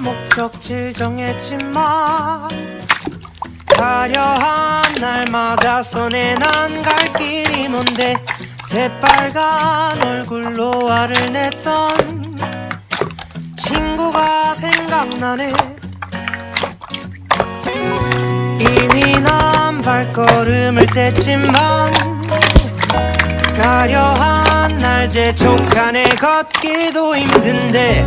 목적지를 정했지만 가려한 날마다 손에 난 갈 길이 뭔데? 새빨간 얼굴로 화를 냈던 친구가 생각나네. 이미 난 발걸음을 뗐지만 가려한 날 재촉하네 걷기도 힘든데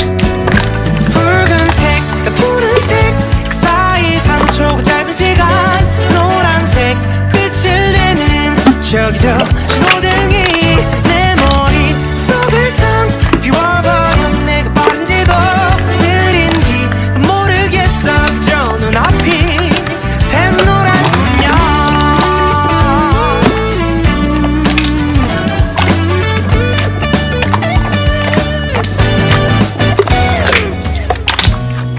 시간 노란색 빛을 내는 저기 저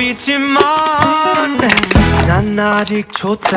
있지만 난 아직 초짜라